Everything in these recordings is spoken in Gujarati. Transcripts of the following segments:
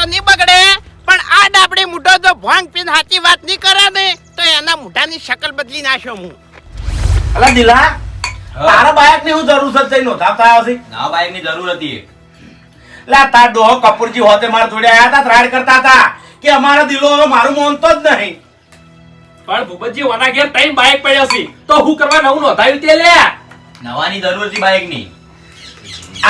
તો નહીં બગડે. પણ આ ડાબડી મૂઠો જો ભોંગ પીને સાચી વાત નહીં કરે ને તો એના મૂઠાની શકલ બદલી નાખ્યો હું. અલા દિલા તારા બાયકની હું જરૂર છે જઈ નોતા આવ્યો હશે? ના બાયકની જરૂર હતી. લા તાર ડોહો કપૂરજી હોતે મારા જોડે આયા હતા ત્રાડ કરતા હતા કે અમારો દિલો હવે મારું માનતો જ નહીં. પણ ભૂપતજી ઓના ઘેર ત્રણ બાઈક પડ્યો છે. તો હું કરવા નવું નોંધાયું તે લે? નવાની જરૂર હતી બાઈકની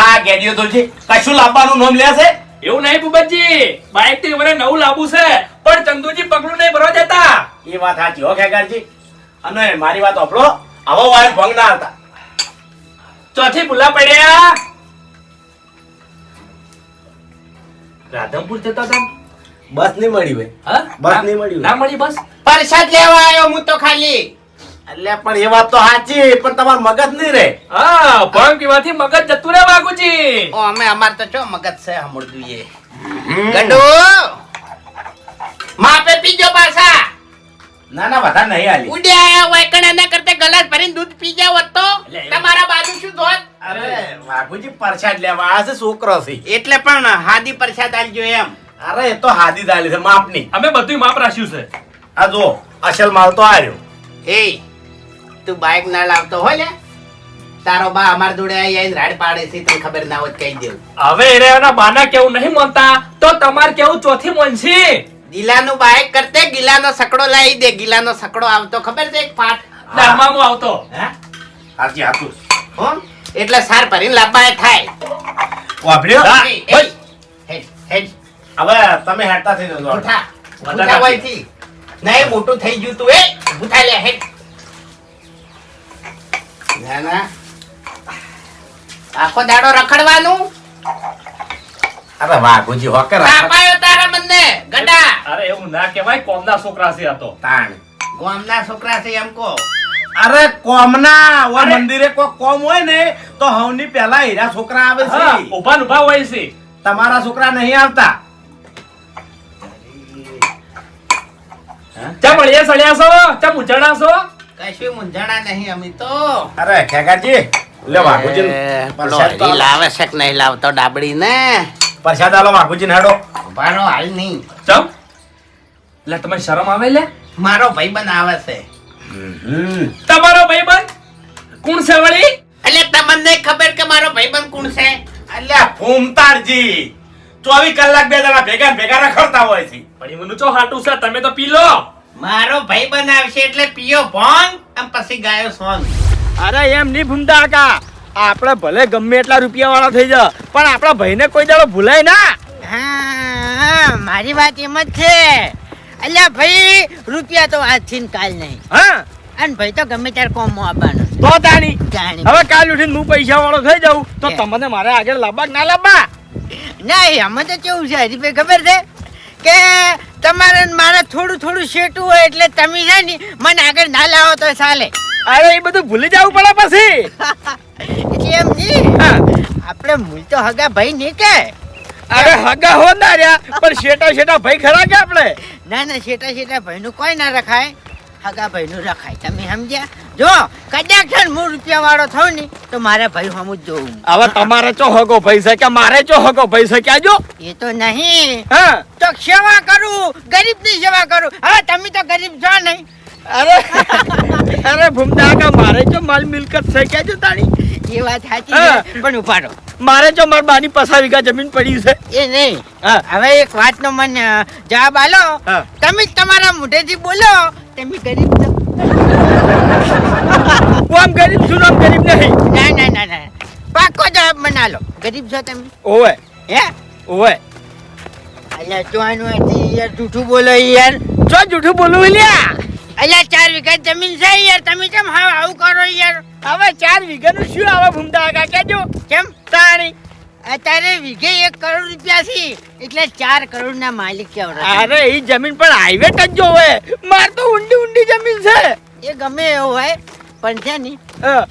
આ ગેડિયો તો છે કશું લાવવાનું નામ લે છે? એવું નહીં ભૂપતજી બાઇકથી મને નવું લાવવું છે પણ ચંદુજી પગલું નહીં ભરવા દેતા એ વાત સાચી હો ખેગારજી. અને મારી વાત આપણો આવો વાયર ભંગ ના હતા ચોથી ભૂલા પડ્યા. રાધમપુર જતા હતા? બસ નહીં મળી ભાઈ. હા? બસ નહીં મળી ના મળી બસ? પરસાદ લેવા આવ્યો હું તો ખાલી. એટલે પણ એ વાત તો સાચી પણ તમારું મગજ નહીં રે હા ભણ પીવાથી મગજ જતું રે બાગુજી ઓ અમે અમાર તો ચો મગજ છે હમણું એ ગડુ માપે પીજો પાછા. ના ના વધારે નહીં આલી ઉડે આયા વૈકણ એના કરતે ગલાસ ભરીને દૂધ પી જાવ તો. તમારા બાજુ શું ધોત અરે વાઘુજી પરસાદ લેવા આ છે છોકરો છે. એટલે પણ હાદી પરસાદ આલજો એમ. અરે એ તો હાદી દાલી છે માપની. અમે બધું માપ રાખ્યું છે. આ જો અસલ માલ તો આવ્યો એ તું બાઇક ના લાવતો હોય લે. તારો બા અમાર જોડે આઈ આઈને રાડ પાડે છે તને ખબર ના હોય કહી દેવું. હવે એને બાના કેવું નહીં માનતા? તો તમાર કેવું ચોથી મોનસી ગિલાનું બાઈક કરતે ગિલાનો સકડો લાવી દે. ગિલાનો સકડો આવતો ખબર છે એક પાઠ? દામામાં આવતો. હે? હાજી હાથું હો? એટલે સાર ભરીને લાવવા થાય. વાપર્યો? હા. હે હવે તમે હેડતા થઈ જજો. ઉઠા, ઉઠા ઉઠા થી. નહીં મોટું થઈ ગયું તું એ. ઉઠા લે હેડ. ના ના આખો દાડો રખડવાનું? અરે વાઘુજી હોકે કાપાયો તારા મને ગડા. અરે એવું ના કહેવાય કોમના છોકરા છે આ તો. તાણ. કોમના છોકરા છે એમ કો અરે કોમના ઓ મંદિરે કોઈ કોમ હોય ને તો હવની પહેલા હીરા છોકરા આવે છે. ઊભા ઊભા હોય છે. તમારા છોકરા નહીં આવતા. ચમ અળિયા સળિયા છો? ચમ મૂંઝાણા છો? કશું મૂંઝાણા નહીં અમે તો? અરે ખેગાજી લે વાઘુજી પ્રસાદ તો લાવે છે કે નહીં લાવતો ડાબડી ને પ્રસાદ આલો વાઘુજી હેડો. ઉભાનો હાલ નહીં. ચમ? એટલે તમે શરમ આવે લે? મારો ભાઈ આવે છે. તમારો ભાઈબંધ? કોણ છે વળી? એટલે તમને ખબર કે મારો ભાઈબંધ કોણ છે? એટલે ફૂમતારજી ચોવીસ કલાક બે જણા ભેગા ભેગા રખડતા હોય છે. પણ એમનું ચો હાટું છે? તમે તો પી લો. મારો ભાઈ બનાવશે એટલે પીયો ભોંગ અને પછી ગાયો સોંગ. અરે એમ નહીં ભૂમતા કાકા. આપણે ભલે ગમે એટલા રૂપિયા વાળા થઈ જા પણ આપણા ભાઈને કોઈ દાડો ભૂલાય ના. હા મારી વાત એમ જ છે. અલ્યા ભાઈ રૂપિયા તો આજથી ને કાલ નહીં. હા? અને ભાઈ તો ગમે ત્યારે કોમ આવવાનો તો તાણી. હવે કાલ ઉઠીને હું પૈસા વાળો થઈ જાઉં તો તમને મારે આગળ કે ના લાવવા ના આમાં તો કેવું છે હરીભાઈ ખબર છે? કે તમારે મારે થોડું થોડું શેટું હોય એટલે તમે છે ને મને આગળ ના લાવો તો ચાલે. અરે એ બધું ભૂલી જવું પડે પછી. એટલે એમ નહીં. આપણે મૂળ તો હગા ભાઈ નહીં કે. અરે હગા હો ના રહ્યા પણ શેટા શેટા ભાઈ ખરા કે આપણે? ના ના શેટા શેટા ભાઈનું કોઈ ના રખાય. હગા ભાઈનું રખાય. તમે સમજ્યા? જો કદાચ છે ને હું રૂપિયા વાળો થઉં ને તો મારા ભાઈ હમ જ જોઉં. હવે તમારે ચો હગો ભાઈ છે કે મારે ચો હગો ભાઈ છે કે જો? એ તો નહીં. હા? તો સેવા કરું ગરીબની સેવા કરું. હવે તમે તો ગરીબ છો નહીં. અરે અરે ભૂમતા કા મારે જો માલ મિલકત છે કે જો તાણી એ વાત સાચી છે પણ ઉપાડો મારે જો મારા બાની પસાર વીઘા જમીન પડી છે. એ નહીં. હા. હવે એક વાતનો મને જવાબ આલો. તમે તમારા મોઢેથી બોલો. તમે ગરીબ છો હું આમ ગરીબ છું આમ ગરીબ નહીં. ના ના ના ના. પાકો જવાબ મને આલો ગરીબ છો તમે? ઓવે. હે? ઓવે. અલ્યા જોવાનું હતી યાર જૂઠું બોલો યાર. ચો જૂઠું બોલું લ્યા? અલ્યા ચાર વીઘા જમીન છે યાર. તમે કેમ હાવ આવું કરો યાર? હવે ચાર વીઘાનું શું આવે ભૂમતા કાકા કેજો. કેમ? તાણી. અત્યારે વીઘે એક કરોડ રૂપિયા છે. એટલે ચાર કરોડ ના માલિક કેવડા અરે એ જમીન પણ હાઈવે ટચ જો હોય. માર તો ઊંડી ઊંડી જમીન છે. એ ગમે એવું હોય પણ છે ને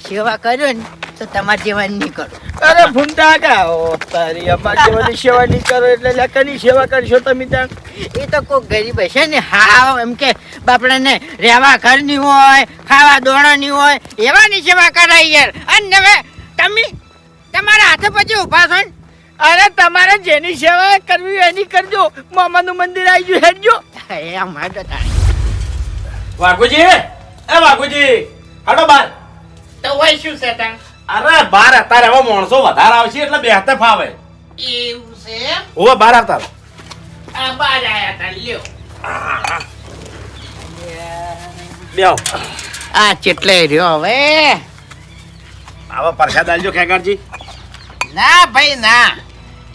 સેવા કર્યો ને તો તમારે જેવા નહીં કરો. અરે ભૂમતા કા? ઓ તારી અમાર જેવાની સેવા નહીં કરો એટલે લકની સેવા કરશો તમે ત્યાં. એ તો કોઈ ગરીબ હશે ને હા એમ કે બાપડાને રહેવા ઘરની હોય ખાવા દોણાની હોય એવાની સેવા કરાય યાર. અને હવે તમે તમારા હાથે પછી ઊભા છો અરે તમારે જેની સેવા કરવી એની કરજો. મામાનું મંદિર આવી ગયું હેડજો. એ અમારે તો તારે. વાઘુજી એ વાઘુજી હાડો બાર. તો હોય શું છે અરે બાર અત્યારે હવે માણસો વધારે આવશે એટલે બેહતે ફાવે. એવું છે? ઓવે બાર આવતા આ બાર આયા તા લ્યો. બેહો આ ચેટલે રહ્યો હવે? આવા પ્રસાદ આલજો ખેગારજી. ના ભાઈ ના.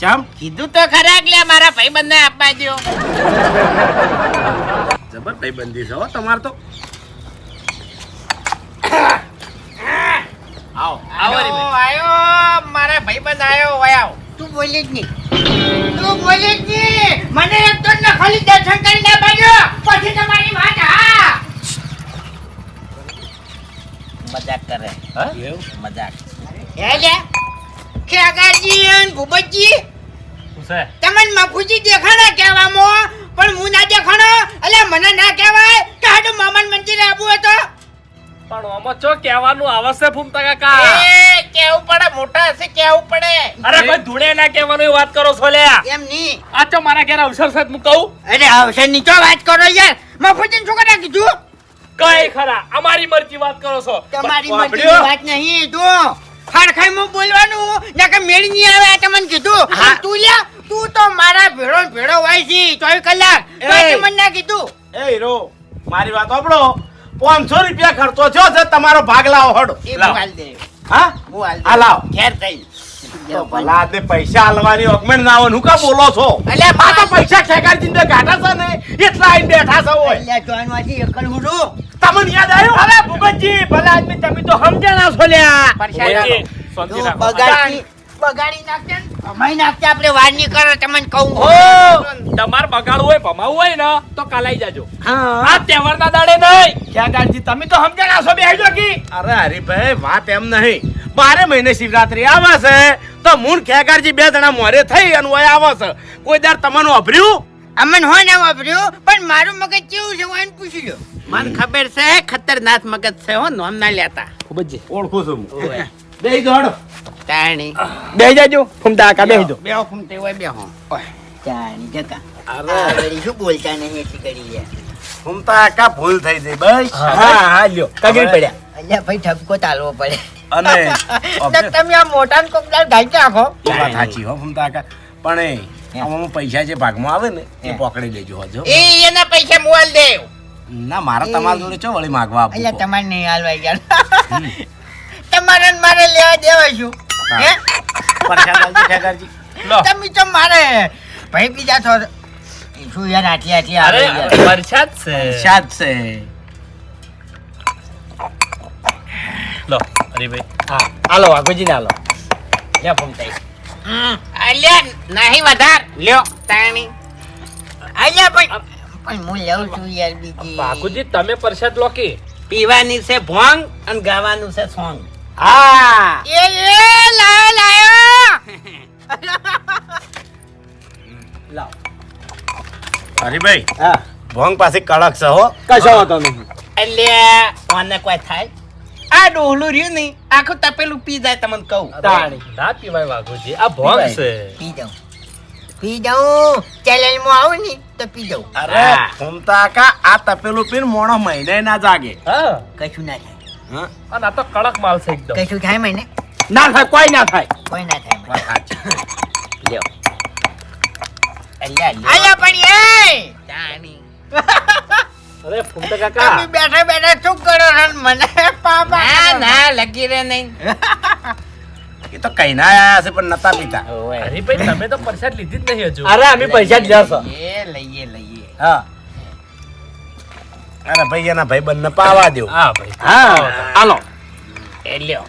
ચમ કીધું તો ખરા કે મારા ભાઈ બંને આપવા દો જબર ભાઈબંધી છે હો તમાર તો. આવો આવો રે આયો મારા ભાઈ બંધ આયો વય આવો. તું બોલી જ નહીં. તું બોલી જ નહીં. મને એક તો ખાલી દર્શન કરીને બાજો પછી તમારી વાત હા. મજાક કરે? મજાક. એટલે ખેગાજી અને ભૂપતજી? તમને મફુજી દેખાણા કહેવામો. પણ હું ના દેખાણો એટલે મને ના કહેવાય કે હાડું મામાન મંદિર આવું હતો પણ આમાં ચો કહેવાનું આવશે ફૂમતા કાકા? એ કેવું પડે મોટા હશે કેવું પડે. અરે કોઈ ધૂળે ના કહેવાનું વાત કરો છો લે. એમ નહીં આ તો મારા ઘેર અવસર છે હું કહું. અરે આવશે ની તો વાત કરો યાર. મફુજી શું કરે કીધું? કઈ ખરા? અમારી મરજી વાત કરો છો. તમારી મરજી વાત નહીં તું ખડખાઈમાં બોલવાનું ને કે મેળ નહીં આવે આ તમને કીધું. તું લ્યા તું તો મારા ભેળો ભેળો હોય છે ચોવીસ કલાક. મને ના કીધું. એ હીરો મારી વાત સાંભળો. પાંચસો રૂપિયા ખર્ચો થયો છે તમારો ભાગ લાવો હડો. એ. મોબાઈલ દે. હા? મોબાઈલ આ લાવો. ઘેર થઈ તો ભલા તે પૈસા આલવાની ઓગમેન્ટ ના હોય હું કા બોલો છો? એટલે આ પૈસા ખેગારજી જીંદે ગાઢા છે ને? એટલા આઈને બેઠા છો હોય. એટલે જોઈન વાજી એકલ હુડું તમને યાદ આવ્યું? હવે ભૂપતજી ભલા આદમી તમે તો સમજણા છો લ્યા. રાખો. બગાડી બગાડી નાખજે ને. અમાય આપણે વાર નહીં કરો તમને કહું. તમારે બગાડવું હોય ભમાવું હોય ને તો કાલાઈ જાજો. હા. આ તહેવારના દાડે નહીં. ખેગારજી તમે તો સમજ્યા છો બેહજો કી. અરે હરીભાઈ વાત એમ નહીં. બારે મહિને શિવરાત્રી આવે છે તો મૂળ ખેગારજી બે જણા મોરે થઈ અને ઓય આવે છે. કોઈ દાર તમને અભર્યું? અમન હોય ને વાપર્યું પણ મારું મગજ કેવું છે હું પૂછી લો મને ખબર છે ખતરનાક મગજ છે હો નોમ ના લેતા. ઓળખું છું હું. બે દોડો તાણી. બે જાજો ફૂમતા કા બેહી જાઓ. બે ફૂમતે હોય બેહો. જાણી જતા. અરે આ શું બોલતા નહીં એટલી કરી યાર ફૂમતા કા ભૂલ થઈ ગઈ બસ. હા. હા લ્યો. કગરી પડ્યા. અલ્યા ભાઈ ઠપકો ચાલવો પડે. અને તમે આ મોટા કોકદાર ગાઈ નાખો. એ વાત સાચી હો ફૂમતા કા પણ એ આમાં પૈસા જે ભાગમાં આવે ને એ પકડી લેજો હજો એ એના પૈસા મોબાઈલ દેવ. ના મારા તમારા જોડે ચો વળી માગવા આપો અલ્યા તો. તમારે નહીં હાલવાઈ ગયા. તમારે ને મારે લેવા દેવા શું? હે. પ્રસાદ આલજો ખેગારજી લો. તમે તો મારે ભાઈ બીજા છો? શું યાર આટલી આટલી અરે આવે છે. શાદ છે. લો હરીભાઈ. હા હાલો વાઘોજી ને હાલો. લ્યા ફૂમતા અલ્યા નહીં વધાર. લ્યો. તાણી. અલ્યા પણ પણ હું લઉં છું યાર બીજી. તમે પ્રસાદ લો કે? પીવાની છે ભોંગ અને ગાવાનું છે સોંગ. હા. એ એ લાયો લાયો. લાવ. હરીભાઈ હા. ભોંગ પાસે કડક છે હો. કશો વાંધો નહીં. અલ્યા કોને કોઈ થાય? આ ડોહલું રહ્યું નહીં. આખું તપેલું પી જાય તમને કહું. તાણી ના પીવાય વાઘુજી. આ ભોંગ છે. પી જાઉં પી જાઉં ચેલેન્જમાં આવું ને તો પી જાઉં અરે. ઘૂમતા કા આ તપેલું પીને મોણો મહિને ના જાગે. હ કશું ના થાય. હા? અને આ તો કડક માલ છે એકદમ. કઈ થાય મહિને ના થાય કોઈ ના થાય. કોઈ ના થાય વાત સાચી. લ્યો. અલ્યા અલ્યા પણ એ! તાણી. અરે ફૂમતા તમે બેઠા બેઠા શું કરો ને મને પાપા ના ના લગી રે નહીં. એ તો કઈ ના આયા હશે પણ નતા પીતા. ઓવે. હરીભાઈ તમે તો પ્રસાદ લીધી જ નહીં હજુ. અરે અમે પૈસા જ લઈએ લઈએ લઈએ. હા. અરે ભાઈ એના ભાઈ બંને પાવા દો હા ભાઈ. હા. હાલો. એ લ્યો.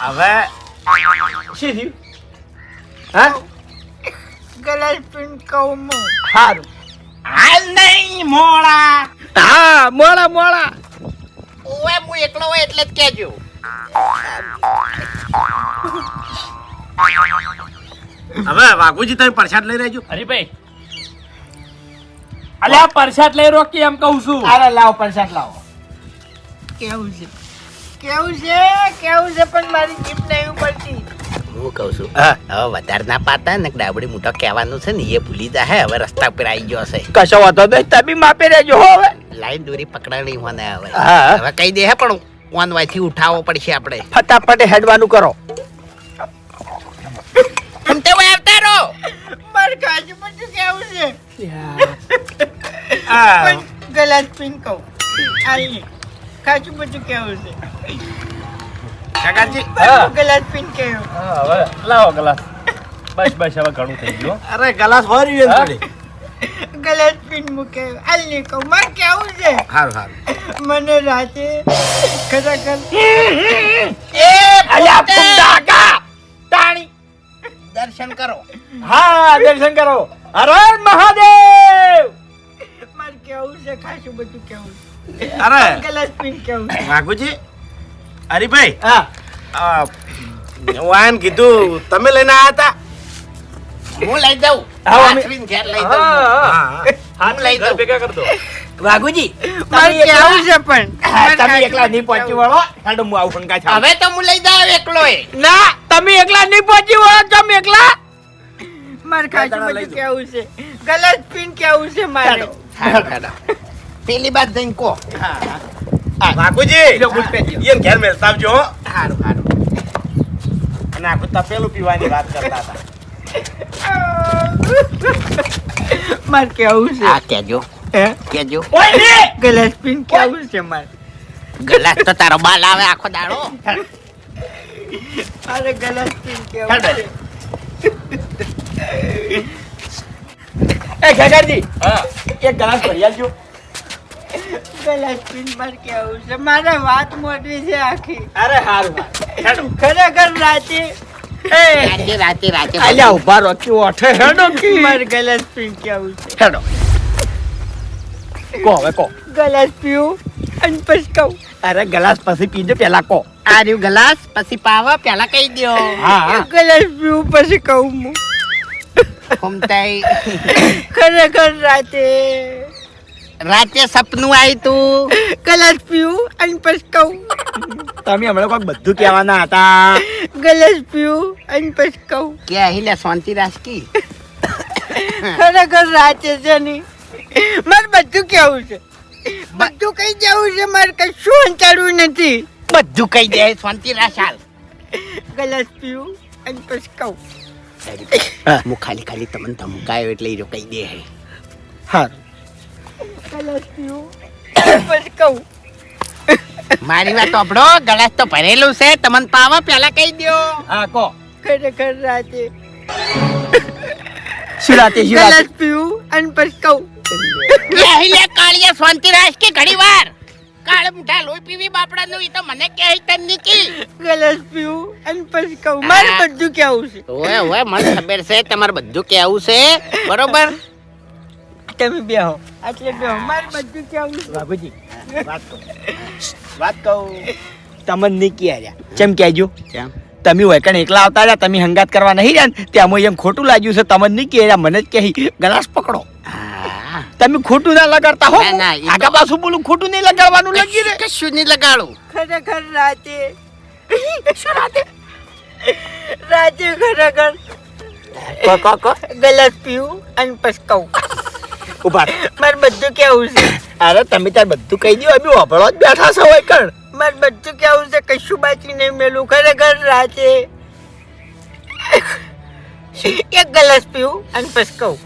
હવે શું થયું? હા? ગર્લફ્રેન્ડ કહું હું સારું હાલ નહીં મોળા. હા મોડા મોડા ઓએ હું એકલો હોય એટલે જ કેજો હવે વાઘુજી તમે પ્રસાદ લઈ રહેજો. હરીભાઈ અલે આ પ્રસાદ લઈ રોકી એમ કહું છું? અરે લાવો પ્રસાદ લાવો. કેવું છે? કેવું છે? કેવું છે પણ મારી જીભ નહીં પડતી હું કહું છું હવે વધારે ના પાતા ને ડાબડી મોટો કહેવાનું છે ને એ ભૂલી જાય હવે રસ્તા પર આવી ગયો કશો વાંધો નહીં તમે માપે રહેજો હવે. લાઈન દોરી પકડાણી મને હવે. હા. હવે કહી દે હે પણ ઓન વાયથી ઉઠાવવો પડશે આપણે. ફટાફટ હેડવાનું કરો. તમ તે વય આવતા રહો. મારે કાજુ બધું કેવું છે? આ, ગલાસ પીન કહું. આલી કાજુ બધું કેવું છે? કાકાજી. ગલાસ પીન કેવું? હા, હવે લાવો ગ્લાસ. બસ બસ હવે ઘણું થઈ ગયું. અરે ગલાસ ભરી હા? થોડી. ગલાસ પીન મૂકે. આલી કહું. મારે કેવું છે? સારું સારું મને રાતે ખરેખર અલ્યા ફૂમતા કાકા તાણી દર્શન કરો. હા દર્શન કરો. હર મહાદેવ! મારે કેવું છે? ખાસું બધું કેવું અરે. ગલાસ પીન કેવું વાઘુજી હરીભાઈ હા. આમ કીધું તમે લઈને આવ્યા હતા હું લઈ દઉં. હા, લઈ દઉં. હા, હા. હા હું લઈ દઉં. ભેગા કરી દો. વાઘુજી મારે તમે કેવું છે પણ. તમે એકલા નહીં પહોંચી વળો હેડો હું આવું ફંકા. હવે તો હું લઈ જાવ એકલો એ ના તમે એકલા નહીં પહોંચી વળો તમે એકલા? મારે લઈ બધું કેવું છે? ગલત પીન કેવું છે મારે. પેલી બાદ જઈને કહો. વાઘુજી. એને ઘેર મેલ સાવજો હો. સારું સારું અને આખું તપેલું પીવાની વાત કરતા હતા. મારે કેવું છે? આ કેજો? કેજો. ઓય ને ગલાસ પીન કેવું છે મારે? ગલાસ તો તારો બાલ આવે આખો દાડો. અરે ગલાસ પીન કેવું એ ખેગારજી હા. એક ગ્લાસ ભરી આલજો ગલાસ પીન મારે કેવું છે? મારે વાત મોટી છે આખી. અરે હારું ખરેખર રાતે રાતે રાતે રાતે. અલ્યા ઊભા રોકી ઓઠે હેડો કી? મારે ગલાસ પીન કેવું છે? હેડો. કો હવે કો. ગલાસ પીવું અને પછી કહું. અરે ગલાસ પછી પીજો પેલા કો. આ રહ્યું ગલાસ પછી પાવા પેલા કહી દો. હા ગલાસ પીવું પછી કહું હું. ફમતાઈ. ખરેખર રાતે. રાતે સપનું આવ્યું તું. ગલાસ પીવું અને પછી કહું. તમે હમણાં કોઈ બધું કહેવાના હતા. ગલાસ પીવું અને પછી કહું. કે લે શાંતિ રાજકી ખરેખર રાતે છે નહીં મારે બધું કેવું છે. બધું કઈ જવું છે મારે કશું અંચાડવું નથી. બધું કહી દે શાંતિ રાશાલ ગલાસ પીવું અને પછી કહું. હું ખાલી ખાલી તમને ધમકાયો એટલે એ કહી દે હે. હા ગલાસ પીવું અને પછી કહું. મારી વાત આપડો ગલાસ તો ભરેલું છે તમને પાવા પેલા કહી દ્યો. હા કો ખરેખર રાતે શું રાતે શું ગલાસ રાતે પીવું અને પછી કહું. લે કાળિયા શાંતિ રાખ કે ઘડી વાર કાળ મુઠા લોહી પીવી બાપડા નું તો મને કે તન નીકી ગલસ પીવું અને પછી કહું મારે બધું કેવું છે? ઓય ઓય મને ખબર છે તમારે બધું કે આવું છે. બરોબર? તમે બેહો. એટલે બેહો. મારે બધું કેવું છે? બાબુજી વાત કહું. વાત કહું. તમને નીકી આર્યા કેમ કહેજો. કેમ તમે વૈકણ એકલા આવતા હતા તમે હંગાત કરવા નહીં રહ્યા ત્યાં એમ ખોટું લાગ્યું છે તમને નહીં કહે મને જ કહી ગ્લાસ પકડો. તમે ખોટું ના લગાડતા હો. ના, ના, આગા પાછું બોલું ખોટું નહીં લગાડવાનું લગી રે કશું નહીં લગાડું. ખરેખર રાતે શું રાતે? રાતે ખરેખર કો કો કો? પીવું અને પછી કહું. ઊભા. મારે બધું કેવું છે. અરે તમે તાર બધું કહી દો અમે વાપરવા જ બેઠા છો હોય કણ. મારે બધું કેવું છે કશું બાકી નહીં મેલું. ખરેખર રાતે એક ગ્લાસ પીવું અને પછી કહું.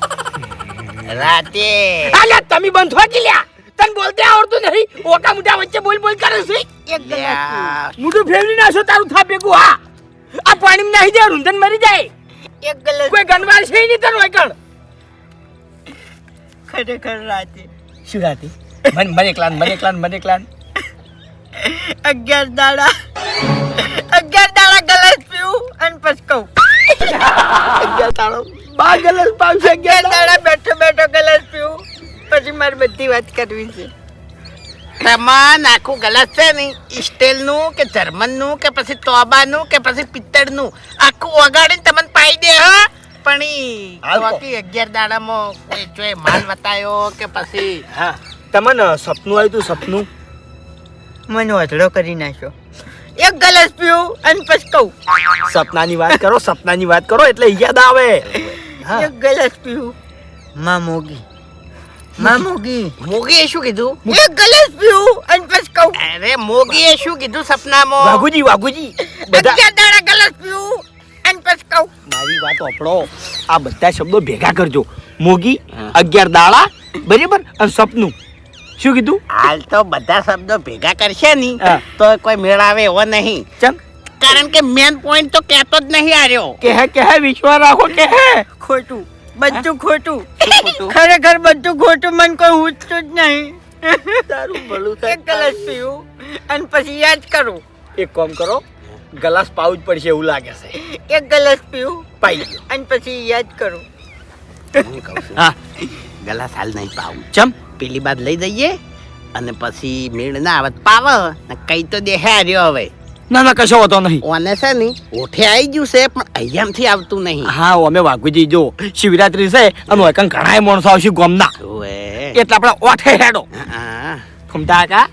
રાતે. અલ્યા તમે બંધ થવા લ્યા તને બોલતે આવડતું નહીં ઓકા મુઢા વચ્ચે બોલ બોલ કરે છે. લ્યા, ફેરવી નાખો તારું થા ભેગું હા. આ પાણી નાખી દે રૂંધન મરી જાય. એક ગલત કોઈ ગણવાર છે નહીં તન હોય કણ ખરેખર રાતે. શું રાતે? મને મને એકલા મને એકલા મને એકલા અગિયાર દાડા. અગિયાર દાડા ગ્લાસ પીવું અને પછી કહું. અગિયાર તાળો બા ગલત પાવશે અગિયાર અગિયાર દાડા બેઠો બેઠો ગ્લાસ પીવું પછી મારે બધી વાત કરવી છે. તમાન આખું ગલાસ છે ને સ્ટીલ કે જર્મનનું કે પછી તોબાનું કે પછી પિત્તળનું આખું ઓગાડીને તમને પાઈ દે હા. પણ. ચોથી અગિયાર દાડામાં કોઈ જોઈ માલ બતાયો કે પછી હા. તમને સપનું આવ્યું તું સપનું? મને વધડો કરી નાખ્યો. એક ગલાસ પીવું અને પછી કહું. સપનાની વાત કરો સપનાની વાત કરો એટલે યાદ આવે. હા. એક ગલાસ પીવું માં મોગી. માં મોગી. મોગીએ શું કીધું? એક ગ્લાસ પીવું અને પછી કહું. અરે મોગીએ શું કીધું સપનામાં? વાઘુજી વાઘુજી બધા અગિયાર દાડા ગ્લાસ પીવું અને પછી કહું. મારી વાત ઓપડો આ બધા શબ્દો ભેગા કરજો. મોગી. અગિયાર દાડા બરાબર? અને સપનું. શું કીધું? હાલ તો બધા શબ્દો ભેગા કરશે ની તો કોઈ મેળ આવે એવો નહીં. ચમ. કારણ કે મેન પોઈન્ટ તો કહેતો જ નહીં આર્યો. કે હે કે હે વિશ્વાસ રાખો કે હે ખોટું. બધું ખોટું. ખોટું? ખરેખર બધું ખોટું મને કોઈ ઉઠતું જ નહીં. તારું ભલું એક ગ્લાસ પીવું અને પછી યાદ કરું. એક કામ કરો ગ્લાસ પાવું જ પડશે એવું લાગે છે. એક ગ્લાસ પીવું પાઈ અને પછી યાદ કરું. હું ગલાસ હાલ નહીં પાવું. ચમ? પેલી બાદ લઈ જઈએ અને પછી મેળ ના આવત તો પાવ. ને કઈ તો દેહે રહ્યો હવે. ના ના કશો હોતો નહીં. ઓને છે ને ઓઠે આવી ગયું છે પણ અહીંયાથી આવતું નહીં. હા અમે વાઘુજી જો શિવરાત્રી છે અને ઓયકન ઘણાય માણસો આવશે ગોમના. એટલે આપણે ઓઠે હેડો. હા ખમતા કા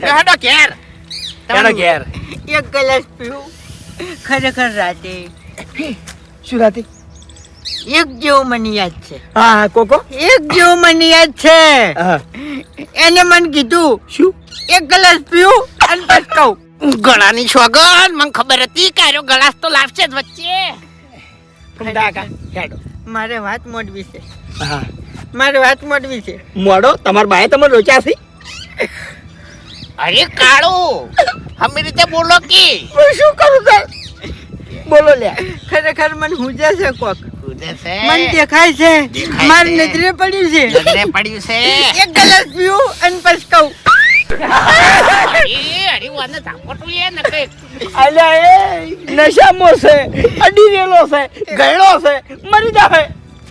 હેડો ઘેર. હેડો ઘેર. એક ગ્લાસ પીવું. ખરેખર રાતે. શું રાતે? એક જેવું મને યાદ છે. હા હા કોકો? એક જેવો મને યાદ છે. એને મને કીધું શું? એક ગ્લાસ પીવું અને પછી કહું. ગળાની છોગન મને ખબર હતી કે આર્યો ગળાસ તો લાવશે જ વચ્ચે. હેડો. મારે વાત મોડવી છે. હા. મારે વાત મોડવી છે. મોડો? તમાર બાએ તમે રોચાસી અરે કાળો અમે રીતે બોલો કે? હું શું કરું સર બોલો લે ખરેખર મને હુજે છે કોક. મન મને દેખાય છે. માર નજરે પડ્યું છે. નજરે પડ્યું છે. એક ગ્લાસ પીવું અને પછી કહું. અરે અરે વાને ને કઈ. અલ્યા એ નશામાં છે અડી રેલો છે ગયડો છે મરી જાવે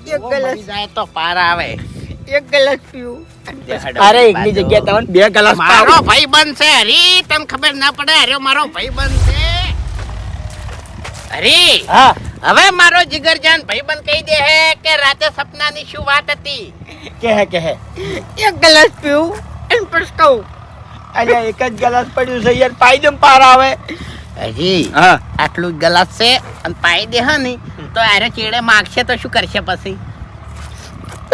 એક ગ્લાસ. જાય તો પાર આવે. એક ગ્લાસ પીવું. અરે એકની જગ્યાએ તમને બે ગ્લાસ મારો ભાઈ બંધ હરી તને ખબર ના પડે અરે મારો ભાઈ બંધ છે હરી હા. હવે મારો જીગરજાન ભાઈ બંધ કહી દે હે કે રાતે સપનાની શું વાત હતી? કે હે કે હે એક ગ્લાસ પીવું એમ કહું. અલ્યા એક જ ગ્લાસ પડ્યું છે યાર પાઈ દમ પાર આવે. હજી હા. આટલું જ ગલાસ છે અને પાઈ દે હા ની તો અરે ચીડે માગશે તો શું કરશે પછી?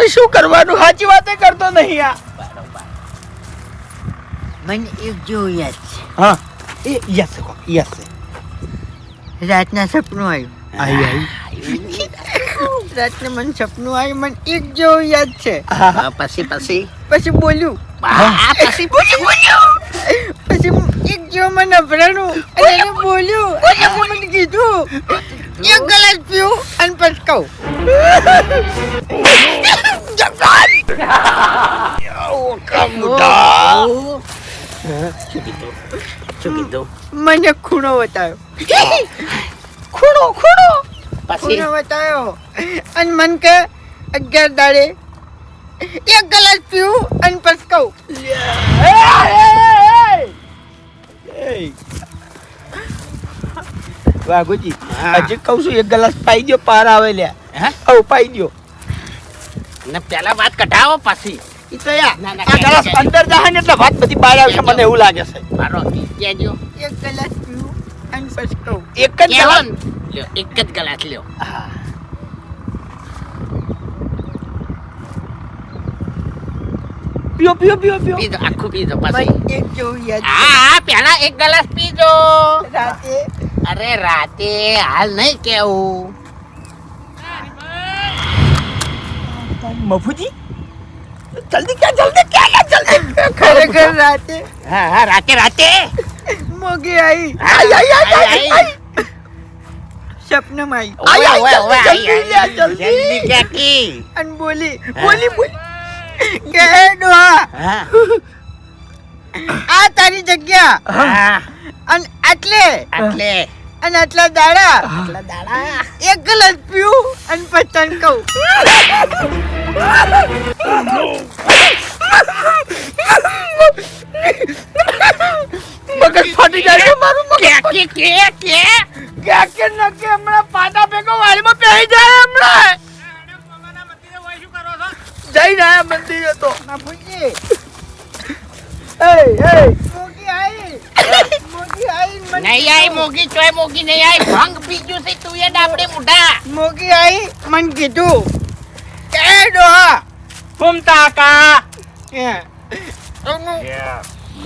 શું કરવાનું? સાચી વાતે કરતો નહીં આ. મને એક જેવું યાદ છે. હા. એ યસ કો યસ. રાતના સપનું આવ્યું. આઈ આઈ. રાતના મને સપનું આવ્યું મને એક જેવું યાદ છે. હા. હા, પછી પછી. પછી બોલ્યું. હા, પછી પછી બોલ્યો. પછી એક જેવું મને અભરાણું અને એને બોલ્યું અને મને કીધું એક ગ્લાસ પીવું અને પછી કહું. મને ખૂણો બતાવ્યો. ખૂણો ખૂણો. પછી? ખૂણો બતાવ્યો. અને મન કે અગિયાર દાડે એક ગ્લાસ પીવું અને પછી કહું વાઘુજી. હજી કહું છું એક ગ્લાસ પાઈ દો પાર આવે લ્યા હે? પાઈ દો ને પેલા વાત કઢાવો પછી ઈ તો યા ના, ના, આ ગ્લાસ અંદર જાય ને એટલે વાત બધી બહાર આવશે મને એવું લાગે છે મારો એક ગ્લાસ પીવું અને પછી કહું એક જ ગ્લાસ એક જ ગલાસ લ્યો પીઓ પીઓ પીઓ પીઓ. પીજો આખું પીજો પછી. એક જોઈએ હા હા પેલા એક ગ્લાસ પીજો. રાતે. અરે રાતે હાલ નહીં કેવું. મફુજી જલ્દી ક્યાં જલ્દી ક્યાં ક્યાં જલ્દી ખરેખર રાતે. હા હા રાતે રાતે. મોગી આઈ. આઈ આઈ, આઈ, આઈ. સપનામાં આવી ઓવે, આઈ, ઓય જલ્દી, જલ્દી કી ક્યાંકી? અને બોલી બોલી બોલી. કે ડોહા આ તારી જગ્યા? અને આટલે? આટલે. અને આટલા દાડા? આટલા દાડા. એક ગ્લાસ પીવું અને પતન કહું. મગજ ફાટી જાય મારું મગજ. કે કે કે કે? ક્યાં કે ન કે હમણાં પાટા ભેગો વાળીમાં પહેરી જાય હમણાં. જઈને આયા મંદિરે તો બાપુજી એ એ મોગી આવી મોગી આઈ મને નહીં આઈ મોગી ચોય મોગી નહીં આઈ ભંગ પીજું છે તું એ ડાબડે મુઢા મોગી આઈ મને કીધું કે ડોહા ઘૂમતા કા એ,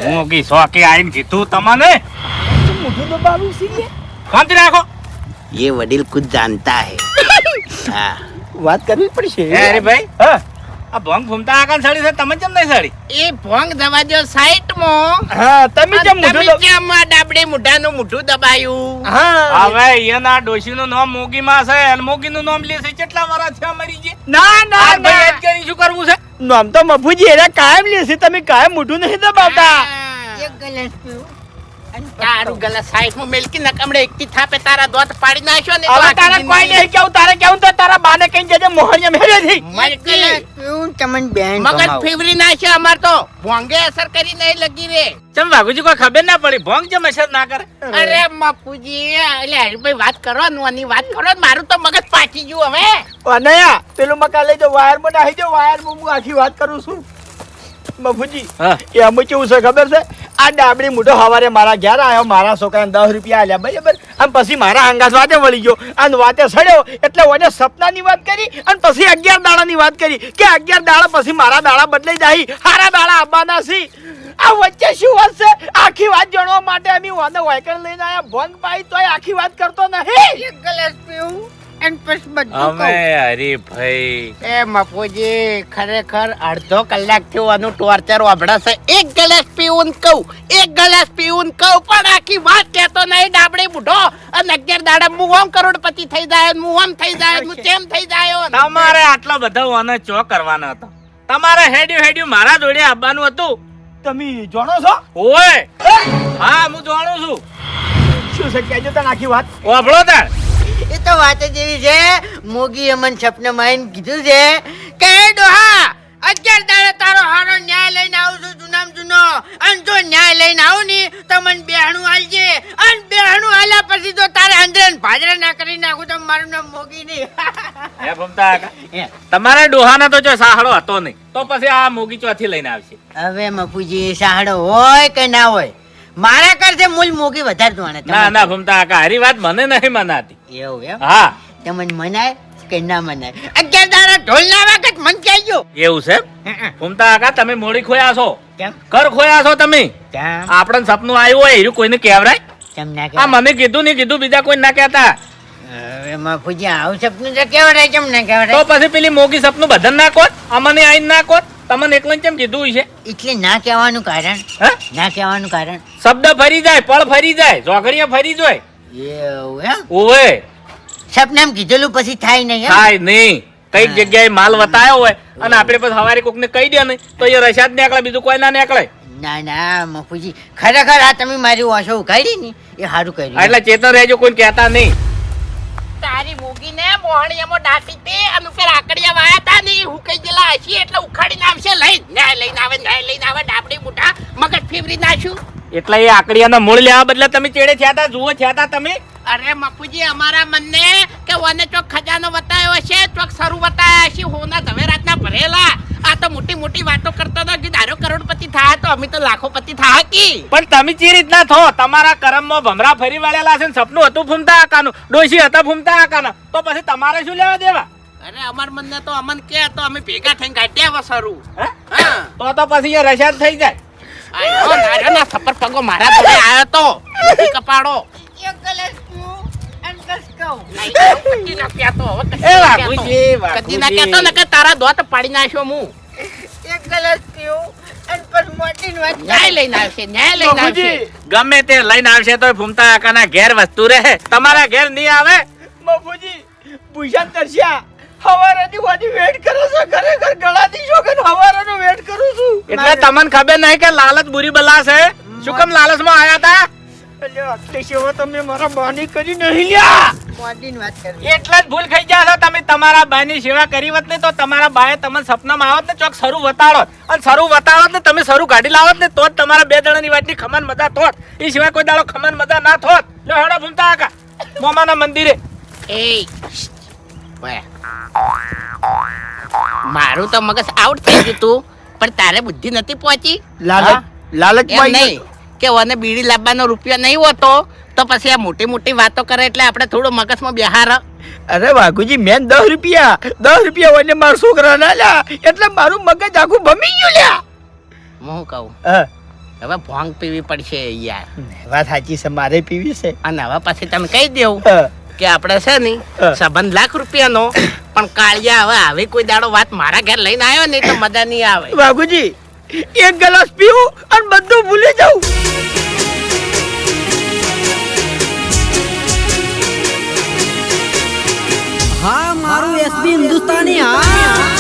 મોગી સોકે આઈને કીધું તમને શાંતિ રાખો ये वडील कुछ जानता है हाँ વાત કરવી પડશે એ અરે ભાઈ હા આ ભંગ ફૂમતા આકાન સાડી છે તમે કેમ નહીં સાડી? એ ભોંગ દવા જો સાઈટ મો હા તમે જેમ તમે મોઢું તો- કેમ આ ડાબડે મુઢાનું મુઠું દબાયું? હા. હવે એના ડોશીનું નામ મોગી માં છે અને મોગીનું નામ લેશે કેટલા વર્ષ છે મરી જે ના ના ભાઈ ના યાદ કરી શું કરવું છે? નામ તો મફુજી એના કાયમ લેશે તમે કાયમ મોઢું નહીં દબાવતા. એક ગલેસ પીવું તારું ગલા સાઈડમાં મેલકી નકમડે એકથી થાપે તારા દોત પાડી નાખ્યો ને હવે તારે કોઈ નહીં. કેવું તારે કેવું તો તારા બાને કઈ જજે મોહરિયા મેરે થી મરકી. ગ્લાસ પીવું બેન મગજ ફેવરી નાખ્યો અમાર તો. ભોંગે અસર કરી નહીં લગી રે. ચમ વાઘુજી કોઈ ખબર ના પડી? ભોંગ જેમ અસર ના કરે. અરે મપુજી એટલે ભાઈ વાત કરો ને આની વાત કરો મારું તો મગજ પાછી ગયું હવે. અનયા પેલું મકા લઈ જો વાયરમાં નાખી જો વાયરમાં હું આખી વાત કરું છું. બાપુજી એમ એ કેવું છે ખબર છે? આ ડાબડી મોઢો હવારે મારા ઘેર આવ્યો, મારા છોકરાને દસ રૂપિયા આલ્યા, બરાબર? અને પછી મારા અંગાસ વાતે વળી ગયો. અને વાતે સડ્યો, એટલે ઓને સપનાની વાત કરી અને પછી અગિયાર દાડાની વાત કરી કે અગિયાર દાડા પછી મારા દાડા બદલાઈ જાય. હારા દાડા આવવાના છે. આ વચ્ચે શું છે? આખી વાત જાણવા માટે અમે ઓને વાયકણ લઈને આયા. ભંગ પાઈ તોય આખી વાત કરતો નહીં. એક ગ્લાસ પીવું? અને પછી બધું અમે કહું. ભાઈ એ મપુજી ખરેખર અડધો કલાક થયો આનું ટોર્ચર વાભડાશે એક ગ્લાસ પીવું ને કહું. એક ગ્લાસ પીવું ને કહું. પણ આખી વાત કહેતો નહીં ડાબડી બુઢો. અને અગિયાર દાડા હું ઓમ કરોડપતિ થઈ જાય હું ઓમ થઈ જાય હું કેમ થઈ જાય તમારે આટલા બધા ઓને ચો કરવાના હતા? તમારે હેડ્યું હેડ્યું મારા જોડે આવવાનું હતું. તમે જાણો છો? ઓય! હા? હું જાણું છું. શું છે? કહેજો તને આખી વાત. ઓભળો તાર. એ તો વાત જ એવી છે મોગી અમન સપનામાં આવીને કીધું છે કે ડોહા અગિયાર દાડે તારો હારો ન્યાય લઈને આવું છું જૂનામ જૂનો. અને જો ન્યાય લઈને આવું ની તો મને બેહણું આલજે. અને બેહણું આલ્યા પછી તો તારે અંદરે ભાજરા ના કરી નાખું તો મારું નામ મોગી નહીં. હે ભમતા તમારા ડોહાના તો જો સાહડો હતો નહીં તો પછી આ મોગી ચોથી લઈને આવશે. હવે મફુજી સાહડો હોય કે ના હોય? મારા કરશે મૂલ મોગી વધારે જોવાના ના ના ભમતા કાકા હરી વાત મને નહીં મનાતી. એવું એમ? હા. તમને મનાય કે ના મનાય? અગિયાર દાડા ઢોલ ના વખત મન કહેજો. એવું છે? ભમતા આકા તમે મોડી ખોયા છો. કેમ? કર ખોયા છો તમે? આપણને સપનું આવ્યું હોય એરું કોઈને કહેવરાય? કેમ ના આ મને કીધું નહીં કીધું બીજા કોઈ ના કહેતા. એમાં ખુજી આવું સપનું તો કેવડાય કેમ ના તો કેવડાય પછી પેલી મોગી સપનું બધા ના કોત? અમને આઈને ના કોત? તમને એકલા કેમ કીધું છે? એટલે ના કહેવાનું કારણ? હા? ના કહેવાનું કારણ? શબ્દ ફરી જાય પળ ફરી જાય જોગડીયા ફરી જાય. એવું એમ? ઓવે. સપનામ કીધેલું પછી થાય નહીં થાય નહીં. કંઈક જગ્યાએ માલ વતાયો હોય અને આપણે પછી હવારે કોકને કહી દે ને તો એ રસાદ નીકળે બીજું કોઈ ના નીકળે. ના ના મફુજી ખરેખર આ તમે મારી ઓછો ઉઘાડી ને એ સારું કર્યું. એટલે ચેતન રહેજો કોઈ કહેતા નહીં. તારી મૂગી ને મોહણીયામાં દાટી તે અને ઉપર આકડિયા વાયા તા ને હું કઈ ગયેલા હશી એટલે ઉખાડીને આવશે લઈને આવે ન્યાય લઈને આવે ડાબડી બુઢા મગજ ફેવરી નાખ્યું. એટલે એ આકડિયાના મૂળ લેવા બદલે તમે ચેડે થયા હતા જુઓ થયા હતા તમે? અરે મપુજી અમારા મનને કે ઓને ચોક ખજાનો બતાવ્યો છે ચોક સરું બતાવ્યા છે હોના ઝવેરાતના ભરેલા. આ તો મોટી મોટી વાતો કરતો હતો કે ધારો કરોડપતિ થાય તો અમે તો લાખોપતિ થાય કી પણ તમે જે રીતના થો? તમારા કરમમાં ભમરા ફરી વળેલા છે સપનું હતું ફૂમતા આકાનું ડોશી હતા ફૂમતા આકાના. તો પછી તમારે શું લેવા દેવા? અરે અમાર મનને તો અમન કે તો અમે ભેગા થઈને કાઢ્યા હવે સરું હા. તો તો પછી એ રસાદ થઈ જાય. આયો નાર્યો ના થપ્પડ પગો મારા જોડે આયો તો. કપાડો એક ગ્લાસ હું અંકસ કહું. કદી ના કહેતો, હવે કદી એ કહેતો. કદી ના. કહેતો ને કે તારા દોત પાડી નાખ્યો હું એક ગ્લાસ આવશે ગમે તે લઈને આવશે તો ફૂમતા આકાના ઘેર વસ્તુ રહે. તમારા ઘેર નહીં આવે? બાપુજી ભૂષણ તરસ્યા. હવારાની વાની વેટ કરો છો ખરેખર ગળાથી શોખન હવારાનો વેટ કરું છું. એટલે તમને ખબર નહીં કે લાલચ બુરી બલા છે શું કેમ લાલચમાં આયા સેવા તમે મારા બાની કરી નહીં લ્યા. કરું. જ ભૂલ ખાઈ ગયા છો. તમે તમારા બાયની સેવા કરી હોત ને તો તમારા બાએ તમને સપનામાં આવત ને ચોક સરું વતાડોત. અને સરું વતાડોત ને તમે સરું કાઢી લાવત ને તો જ તમારા બે જણાની વાતની ખમન મજા થોત. એ સિવાય કોઈ દાડો ખમન મજા ના થોત. લો હેડો ભૂમતા આકા મોમાના મંદિરે. એ. મારું તો મગજ આઉટ થઈ ગયું તું પણ તારે બુદ્ધિ નથી પહોંચી. લાલચ લાલચ નહીં કે ઓને બીડી લાવવાનો રૂપિયો નહીં હોતો તો પછી આ મોટી મોટી વાતો કરે એટલે આપણે થોડું મગજમાં બિહાર અરે વાઘુજી મેં દસ રૂપિયા દસ રૂપિયા હોય ને મારા છોકરા ના લ્યા. એટલે મારું મગજ આખું ભમી ગયું લ્યા. હું કહું? હવે ભોંગ પીવી પડશે યાર. વાત સાચી છે મારે પીવી છે. અને હવે પછી તમે કહી દેવું. કે આપણે છે ને. સંબંધ લાખ રૂપિયાનો પણ કાળિયા હવે આવી કોઈ દાડો વાત મારા ઘેર લઈને આવ્યો ને તો મજા નહીં આવે. બાબુજી એક ગ્લાસ પીવું અને બધું ભૂલી જાઉં. હા મારું એસબી હિન્દુસ્તાની હા.